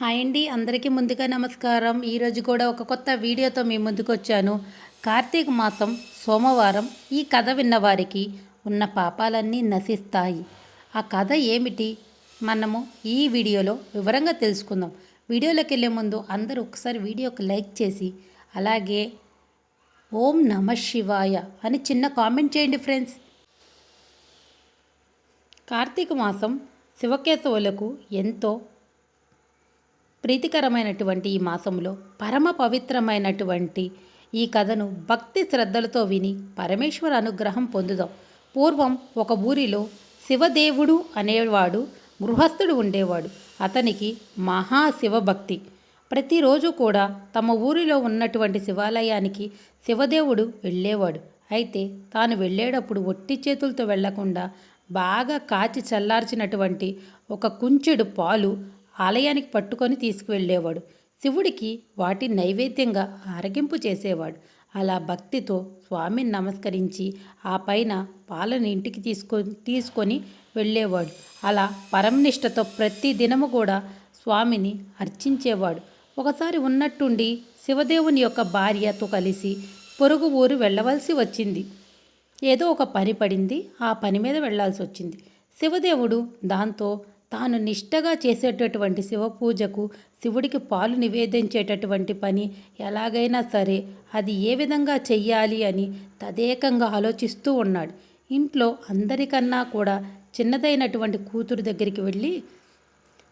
Hi అండి. అందరికీ ముందుగా నమస్కారం. ఈరోజు కూడా ఒక కొత్త వీడియోతో మీ ముందుకు వచ్చాను. కార్తీక మాసం సోమవారం ఈ కథ విన్నవారికి ఉన్న పాపాలన్నీ నశిస్తాయి. ఆ కథ ఏమిటి? మనము ఈ వీడియోలో వివరంగా తెలుసుకుందాం. వీడియోలోకి వెళ్ళే ముందు అందరూ ఒకసారి వీడియోకి లైక్ చేసి అలాగే ఓం నమ శివాయ అని చిన్న కామెంట్ చేయండి ఫ్రెండ్స్. కార్తీక మాసం శివకేశవులకు ఎంతో ప్రీతికరమైనటువంటి ఈ మాసంలో పరమ పవిత్రమైనటువంటి ఈ కథను భక్తి శ్రద్ధలతో విని పరమేశ్వర అనుగ్రహం పొందుదాం. పూర్వం ఒక ఊరిలో శివదేవుడు అనేవాడు గృహస్థుడు ఉండేవాడు. అతనికి మహాశివభక్తి. ప్రతిరోజు కూడా తమ ఊరిలో ఉన్నటువంటి శివాలయానికి శివదేవుడు వెళ్ళేవాడు. అయితే తాను వెళ్ళేటప్పుడు ఒట్టి చేతులతో వెళ్ళకుండా బాగా కాచి చల్లార్చినటువంటి ఒక కుంచెడు పాలు ఆలయానికి పట్టుకొని తీసుకువెళ్ళేవాడు. శివుడికి వాటి నైవేద్యంగా ఆరగింపు చేసేవాడు. అలా భక్తితో స్వామిని నమస్కరించి ఆ పైన పాలను ఇంటికి తీసుకొ తీసుకొని వెళ్ళేవాడు. అలా పరమనిష్టతో ప్రతి దినము కూడా స్వామిని అర్చించేవాడు. ఒకసారి ఉన్నట్టుండి శివదేవుని యొక్క భార్యతో కలిసి పొరుగు ఊరు వెళ్ళవలసి వచ్చింది. ఏదో ఒక పని పడింది. ఆ పని మీద వెళ్ళాల్సి వచ్చింది. శివదేవుడు దాంతో తాను నిష్టగా చేసేటటువంటి శివ పూజకు శివుడికి పాలు నివేదించేటటువంటి పని ఎలాగైనా సరే అది ఏ విధంగా చెయ్యాలి అని తదేకంగా ఆలోచిస్తూ ఉన్నాడు. ఇంట్లో అందరికన్నా కూడా చిన్నదైనటువంటి కూతురు దగ్గరికి వెళ్ళి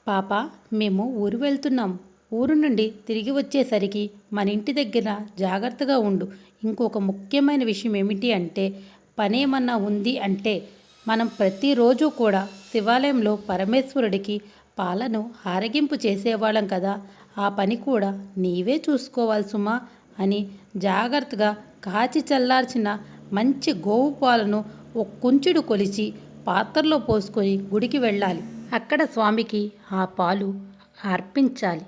పాప మేము ఊరు వెళ్తున్నాం. ఊరు నుండి తిరిగి వచ్చేసరికి మన ఇంటి దగ్గర జాగ్రత్తగా ఉండు. ఇంకొక ముఖ్యమైన విషయం ఏమిటి అంటే పనేమన్నా ఉంది అంటే మనం ప్రతిరోజు కూడా శివాలయంలో పరమేశ్వరుడికి పాలను ఆరగింపు చేసేవాళ్ళం కదా. ఆ పని కూడా నీవే చూసుకోవాలి సుమా అని జాగ్రత్తగా కాచి చల్లార్చిన మంచి గోవు పాలను ఒక కుంచుడు కొలిచి పాత్రలో పోసుకొని గుడికి వెళ్ళాలి. అక్కడ స్వామికి ఆ పాలు అర్పించాలి.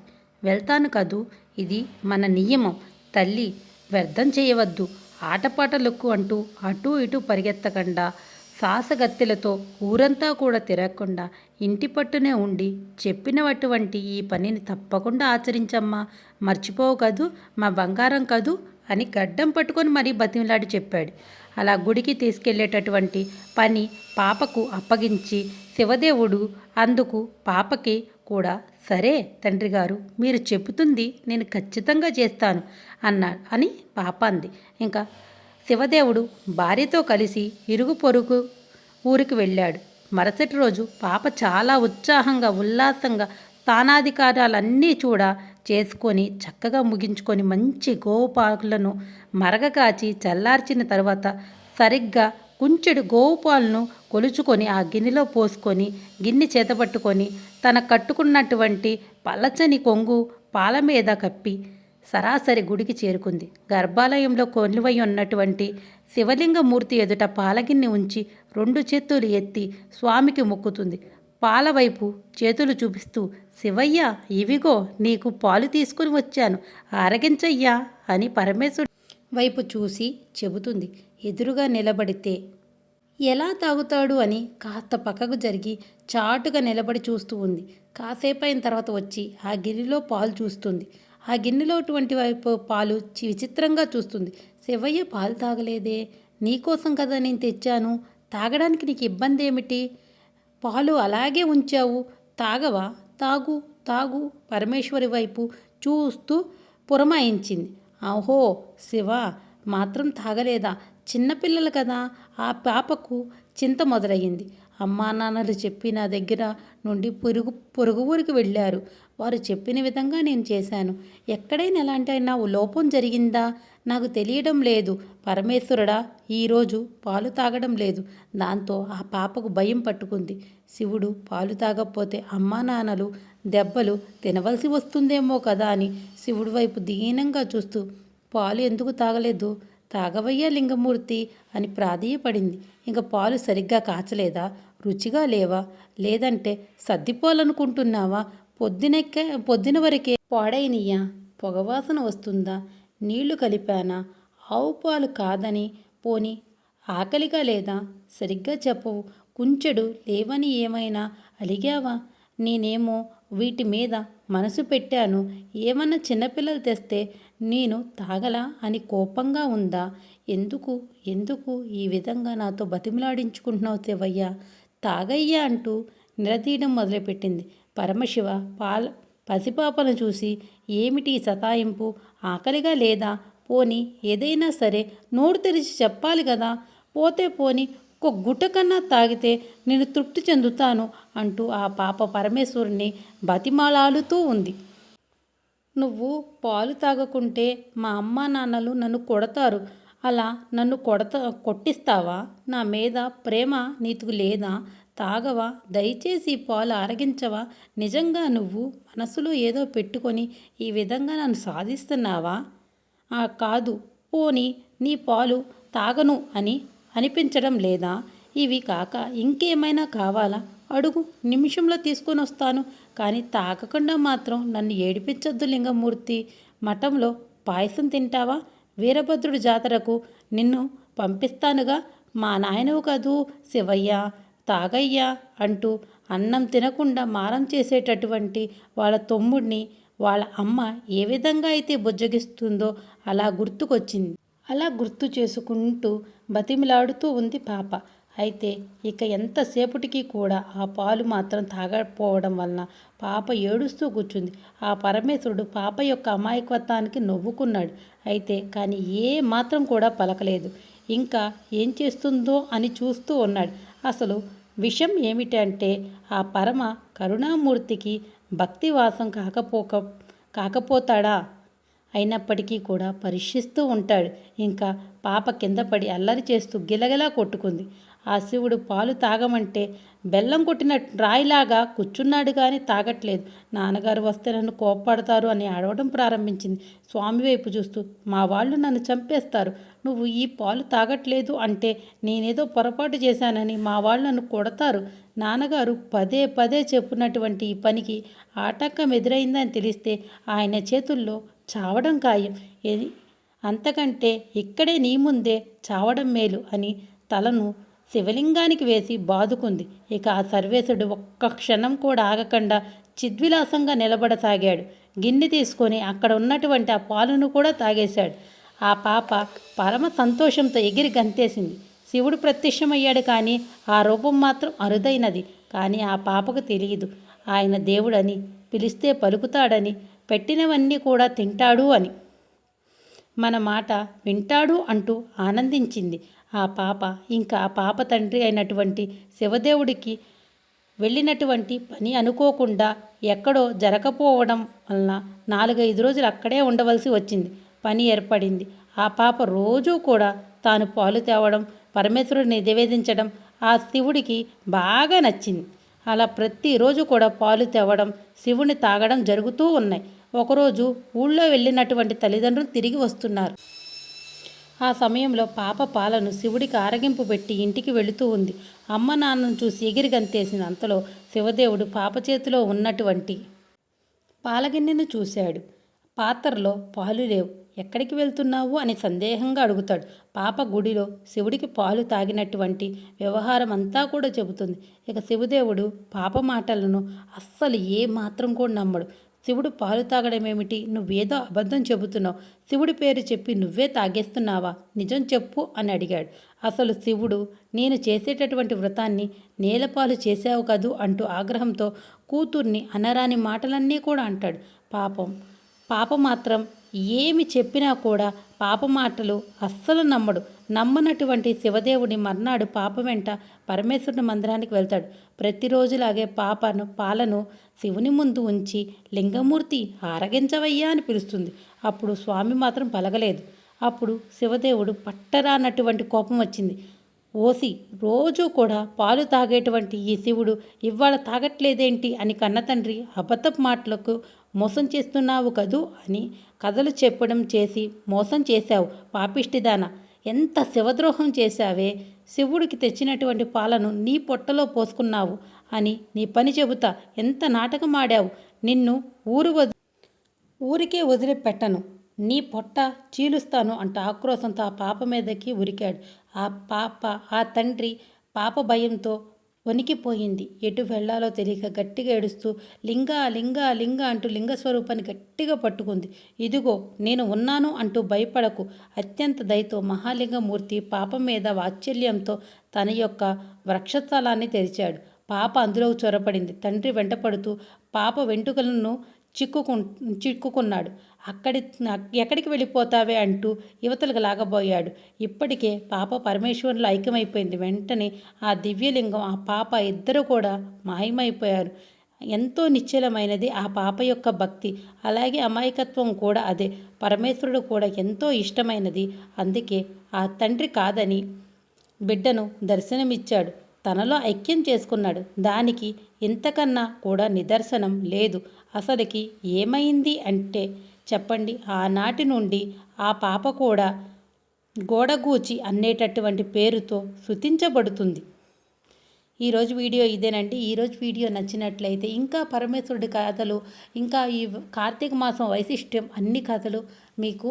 వెళ్తాను కదూ? ఇది మన నియమం. తల్లి వ్యర్థం చేయవద్దు. ఆటపాటలకు అంటూ అటూ ఇటూ పరిగెత్తకుండా సాసగత్తెలతో ఊరంతా కూడా తిరగకుండా ఇంటి పట్టునే ఉండి చెప్పినటువంటి ఈ పనిని తప్పకుండా ఆచరించమ్మా. మర్చిపోవు కదూ మా బంగారం కదూ అని గడ్డం పట్టుకొని మరీ బతిమిలాడి చెప్పాడు. అలా గుడికి తీసుకెళ్ళేటటువంటి పని పాపకు అప్పగించి శివదేవుడు అందుకు పాపకి కూడా సరే తండ్రి గారు మీరు చెబుతుంది నేను ఖచ్చితంగా చేస్తాను అన్నాడు అని పాప అంది. ఇంకా శివదేవుడు భార్యతో కలిసి ఇరుగు పొరుగు ఊరికి వెళ్ళాడు. మరుసటి రోజు పాప చాలా ఉత్సాహంగా ఉల్లాసంగా స్థానాధికారాలన్నీ చూడ చేసుకొని చక్కగా ముగించుకొని మంచి గోవుపాలను మరగకాచి చల్లార్చిన తర్వాత సరిగ్గా కుంచెడు గోవుపాలను కొలుచుకొని ఆ గిన్నెలో పోసుకొని గిన్నె చేతపట్టుకొని తన కట్టుకున్నటువంటి పలచని కొంగు పాల మీద కప్పి సరాసరి గుడికి చేరుకుంది. గర్భాలయంలో కొలువై ఉన్నటువంటి శివలింగమూర్తి ఎదుట పాలగిన్ని ఉంచి రెండు చేతులు ఎత్తి స్వామికి మొక్కుతుంది. పాలవైపు చేతులు చూపిస్తూ శివయ్య ఇవిగో నీకు పాలు తీసుకుని వచ్చాను. ఆరగించయ్యా అని పరమేశ్వరుడు వైపు చూసి చెబుతుంది. ఎదురుగా నిలబడితే ఎలా తాగుతాడు అని కాస్త పక్కకు జరిగి చాటుగా నిలబడి చూస్తూ ఉంది. కాసేపు అయిన తర్వాత వచ్చి ఆ గిరిలో పాలు చూస్తుంది. ఆ గిన్నెలో అటువంటి వైపు పాలు చి- విచిత్రంగా చూస్తుంది. శివయ్య పాలు తాగలేదే. నీకోసం కదా నేను తెచ్చాను. తాగడానికి నీకు ఇబ్బంది ఏమిటి? పాలు అలాగే ఉంచావు. తాగవా? తాగు తాగు. పరమేశ్వరి వైపు చూస్తూ పురమాయించింది. ఆహో శివ మాత్రం తాగలేదా? చిన్నపిల్లలు కదా. ఆ పాపకు చింత మొదలయ్యింది. అమ్మా నాన్నలు చెప్పి నా దగ్గర నుండి పొరుగు పొరుగు ఊరికి వెళ్ళారు. వారు చెప్పిన విధంగా నేను చేశాను. ఎక్కడైనా ఎలాంటి అయినా లోపం జరిగిందా? నాకు తెలియడం లేదు. పరమేశ్వరుడా ఈరోజు పాలు తాగడం లేదు. దాంతో ఆ పాపకు భయం పట్టుకుంది. శివుడు పాలు తాగకపోతే అమ్మా నాన్నలు దెబ్బలు తినవలసి వస్తుందేమో కదా అని శివుడి వైపు దీనంగా చూస్తూ పాలు ఎందుకు తాగలేదు? తాగవయ్యా లింగమూర్తి అని ప్రాధేయపడింది. ఇంక పాలు సరిగ్గా కాచలేదా? రుచిగా లేవా? లేదంటే సర్దిపోవాలనుకుంటున్నావా? పొద్దునెక్కే పొద్దున వరకే పాడైనయ్యా. పొగవాసన వస్తుందా? నీళ్ళు కలిపానా? ఆవు పాలు కాదని పోని ఆకలిగా లేదా? సరిగ్గా చెప్పవు. కుంచెడు లేవని ఏమైనా అలిగావా? నేనేమో వీటి మీద మనసు పెట్టాను. ఏమన్నా చిన్నపిల్లలు తెస్తే నేను తాగలా అని కోపంగా ఉందా? ఎందుకు? ఎందుకు ఈ విధంగా నాతో బతిమలాడించుకుంటున్నావు శివయ్య? తాగయ్యా అంటూ నిలదీయడం మొదలుపెట్టింది. పరమశివ పాల పసిపాపను చూసి ఏమిటి సతాయింపు? ఆకలిగా లేదా? పోని ఏదైనా సరే నోరు తెరిచి చెప్పాలి కదా? పోతే పోని ఒక గుట్టకన్నా తాగితే నేను తృప్తి చెందుతాను అంటూ ఆ పాప పరమేశ్వరుని బతిమాలాలుతూ ఉంది. నువ్వు పాలు తాగకుంటే మా అమ్మ నాన్నలు నన్ను కొడతారు. అలా నన్ను కొడత కొట్టిస్తావా? నా మీద ప్రేమ నీకు లేదా? తాగవా? దయచేసి పాలు ఆరగించవా? నిజంగా నువ్వు మనసులో ఏదో పెట్టుకొని ఈ విధంగా నన్ను సాధిస్తున్నావా? ఆ కాదు పోని నీ పాలు తాగను అని అనిపించడం లేదా? ఇవి కాక ఇంకేమైనా కావాలా? అడుగు నిమిషంలో తీసుకొని వస్తాను. కానీ తాగకుండా మాత్రం నన్ను ఏడిపించొద్దు లింగమూర్తి. మఠంలో పాయసం తింటావా? వీరభద్రుడి జాతరకు నిన్ను పంపిస్తానుగా. మా నాయనవు కదూ శివయ్య తాగయ్యా అంటూ అన్నం తినకుండా మారం చేసేటటువంటి వాళ్ళ తమ్ముడిని వాళ్ళ అమ్మ ఏ విధంగా అయితే బుజ్జగిస్తుందో అలా గుర్తుకొచ్చింది. అలా గుర్తు చేసుకుంటూ బతిమిలాడుతూ ఉంది పాప. అయితే ఇక ఎంతసేపటికి కూడా ఆ పాలు మాత్రం తాగకపోవడం వలన పాప ఏడుస్తూ కూర్చుంది. ఆ పరమేశ్వరుడు పాప యొక్క అమాయకత్వానికి నవ్వుకున్నాడు. అయితే కానీ ఏ మాత్రం కూడా పలకలేదు. ఇంకా ఏం చేస్తుందో అని చూస్తూ ఉన్నాడు. అసలు విషయం ఏమిటంటే ఆ పరమ కరుణామూర్తికి భక్తివాసం కాకపోక కాకపోతాడా? అయినప్పటికీ కూడా పరీక్షిస్తూ ఉంటాడు. ఇంకా పాప కింద పడి అల్లరి చేస్తూ గిలగిలా కొట్టుకుంది. ఆ శివుడు పాలు తాగమంటే బెల్లం కొట్టిన రాయిలాగా కూర్చున్నాడు కానీ తాగట్లేదు. నాన్నగారు వస్తే నన్ను కోప్పడతారు అని అడవడం ప్రారంభించింది. స్వామి వైపు చూస్తూ మా వాళ్ళు నన్ను చంపేస్తారు. నువ్వు ఈ పాలు తాగట్లేదు అంటే నేనేదో పొరపాటు చేశానని మా వాళ్ళు నన్ను కొడతారు. నాన్నగారు పదే పదే చెప్పినటువంటి ఈ పనికి ఆటంకం ఎదురైందని తెలిస్తే ఆయన చేతుల్లో చావడం ఖాయం. ఏది? అంతకంటే ఇక్కడే నీ ముందే చావడం మేలు అని తలను శివలింగానికి వేసి బాదుకుంది. ఇక ఆ సర్వేశుడు ఒక్క క్షణం కూడా ఆగకుండా చిద్విలాసంగా నిలబడసాగాడు. గిన్నె తీసుకొని అక్కడ ఉన్నటువంటి ఆ పాలను కూడా తాగేశాడు. ఆ పాప పరమ సంతోషంతో ఎగిరి గంతేసింది. శివుడు ప్రత్యక్షమయ్యాడు కానీ ఆ రూపం మాత్రం అరుదైనది. కానీ ఆ పాపకు తెలియదు. ఆయన దేవుడని పిలిస్తే పలుకుతాడని పెట్టినవన్నీ కూడా తింటాడు అని. మన మాట వింటాడు అంటూ ఆనందించింది. ఆ పాప ఇంకా ఆ పాప తండ్రి అయినటువంటి శివదేవుడికి వెళ్ళినటువంటి పని అనుకోకుండా ఎక్కడో జరగకపోవడం వలన నాలుగైదు రోజులు అక్కడే ఉండవలసి వచ్చింది. పని ఏర్పడింది. ఆ పాప రోజూ కూడా తాను పాలు తేవడం పరమేశ్వరుడిని నివేదించడం ఆ శివుడికి బాగా నచ్చింది. అలా ప్రతిరోజు కూడా పాలు తేవడం శివుని తాగడం జరుగుతూ ఉన్నాయి. ఒకరోజు ఊళ్ళో వెళ్ళినటువంటి తల్లిదండ్రులు తిరిగి వస్తున్నారు. ఆ సమయంలో పాప పాలను శివుడికి ఆరగింపు పెట్టి ఇంటికి వెళుతూ ఉంది. అమ్మ నాన్నను చూసి ఎగిరి గంతేసిన అంతలో శివదేవుడు పాప చేతిలో ఉన్నటువంటి పాలగిన్నెను చూశాడు. పాత్రలో పాలు లేవు. ఎక్కడికి వెళ్తున్నావు? అని సందేహంగా అడుగుతాడు. పాప గుడిలో శివుడికి పాలు తాగినటువంటి వ్యవహారం అంతా కూడా చెబుతుంది. ఇక శివదేవుడు పాప మాటలను అస్సలు ఏ మాత్రం కూడా నమ్మడు. శివుడు పాలు తాగడం ఏమిటి? నువ్వేదో అబద్ధం చెబుతున్నావు. శివుడి పేరు చెప్పి నువ్వే తాగేస్తున్నావా? నిజం చెప్పు అని అడిగాడు. అసలు శివుడు నేను చేసేటటువంటి వ్రతాన్ని నేలపాలు చేశావు కదూ అంటూ ఆగ్రహంతో కూతుర్ని అనరాని మాటలన్నీ కూడా అంటాడు. పాపం పాప మాత్రం ఏమి చెప్పినా కూడా పాప మాటలు అస్సలు నమ్మడు. నమ్మనటువంటి శివదేవుడి మర్నాడు పాప వెంట పరమేశ్వరుని మందిరానికి వెళ్తాడు. ప్రతిరోజులాగే పాపను పాలను శివుని ముందు ఉంచి లింగమూర్తి ఆరగించవయ్యా అని పిలుస్తుంది. అప్పుడు స్వామి మాత్రం పలగలేదు అప్పుడు శివదేవుడు పట్టరానటువంటి కోపం వచ్చింది. ఓసి రోజు కూడా పాలు తాగేటువంటి ఈ శివుడు ఇవాళ తాగట్లేదేంటి అని కన్నతండ్రి అబద్ధపు మాటలకు మోసం చేస్తున్నావు కదూ అని కథలు చెప్పడం చేసి మోసం చేశావు పాపిష్టిదాన. ఎంత శివద్రోహం చేశావే? శివుడికి తెచ్చినటువంటి పాలను నీ పొట్టలో పోసుకున్నావు అని నీ పని చెబుతా. ఎంత నాటకం ఆడావు నిన్ను ఊరు వద ఊరికే వదిలిపెట్టను. నీ పొట్ట చీలుస్తాను అంట ఆక్రోశంతో ఆ పాప మీదకి ఉరికాడు. ఆ పాప ఆ తండ్రి పాప భయంతో వణికిపోయింది. ఎటు వెళ్ళాలో తెలియక గట్టిగా ఏడుస్తూ లింగా లింగా లింగ అంటూ లింగ స్వరూపాన్ని గట్టిగా పట్టుకుంది. ఇదిగో నేను ఉన్నాను అంటూ భయపడకు. అత్యంత దయతో మహాలింగమూర్తి పాప మీద వాత్సల్యంతో తన యొక్క వృక్షస్థలాన్ని తెరిచాడు. పాప అందులో చొరపడింది. తండ్రి వెంటపడుతూ పాప వెంట్రుకలను చిక్కుకు చిక్కుకున్నాడు. అక్కడి ఎక్కడికి వెళ్ళిపోతావే అంటూ యువతలకు లాగబోయాడు. ఇప్పటికే పాప పరమేశ్వరులో ఐక్యమైపోయింది. వెంటనే ఆ దివ్యలింగం ఆ పాప ఇద్దరు కూడా మాయమైపోయారు. ఎంతో నిశ్చలమైనది ఆ పాప యొక్క భక్తి. అలాగే అమాయకత్వం కూడా అదే. పరమేశ్వరుడు కూడా ఎంతో ఇష్టమైనది. అందుకే ఆ తండ్రి కాదని బిడ్డను దర్శనమిచ్చాడు. తనలో ఐక్యం చేసుకున్నాడు. దానికి ఇంతకన్నా కూడా నిదర్శనం లేదు. అసలుకి ఏమైంది అంటే చెప్పండి. ఆనాటి నుండి ఆ పాప కూడా గోడగూచి అనేటటువంటి పేరుతో శృతించబడుతుంది. ఈరోజు వీడియో ఇదేనండి. ఈరోజు వీడియో నచ్చినట్లయితే ఇంకా పరమేశ్వరుడి కథలు ఇంకా ఈ కార్తీక మాసం వైశిష్ట్యం అన్ని కథలు మీకు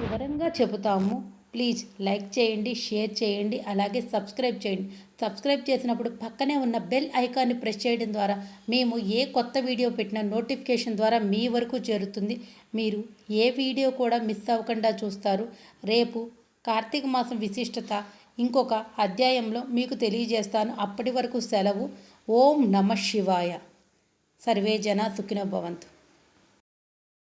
వివరంగా చెబుతాము. ప్లీజ్ లైక్ చేయండి షేర్ చేయండి అలాగే సబ్స్క్రైబ్ చేయండి. సబ్స్క్రైబ్ చేసినప్పుడు పక్కనే ఉన్న బెల్ ఐకాన్ని ప్రెస్ చేయడం ద్వారా మేము ఏ కొత్త వీడియో పెట్టిన నోటిఫికేషన్ ద్వారా మీ వరకు చేరుతుంది. మీరు ఏ వీడియో కూడా మిస్ అవ్వకుండా చూస్తారు. రేపు కార్తీక మాసం విశిష్టత. ఇంకొక అధ్యాయంలో మీకు తెలియజేస్తాను. అప్పటి వరకు సెలవు. ఓం నమ శివాయ. సర్వే జన సుఖినో భవంతు.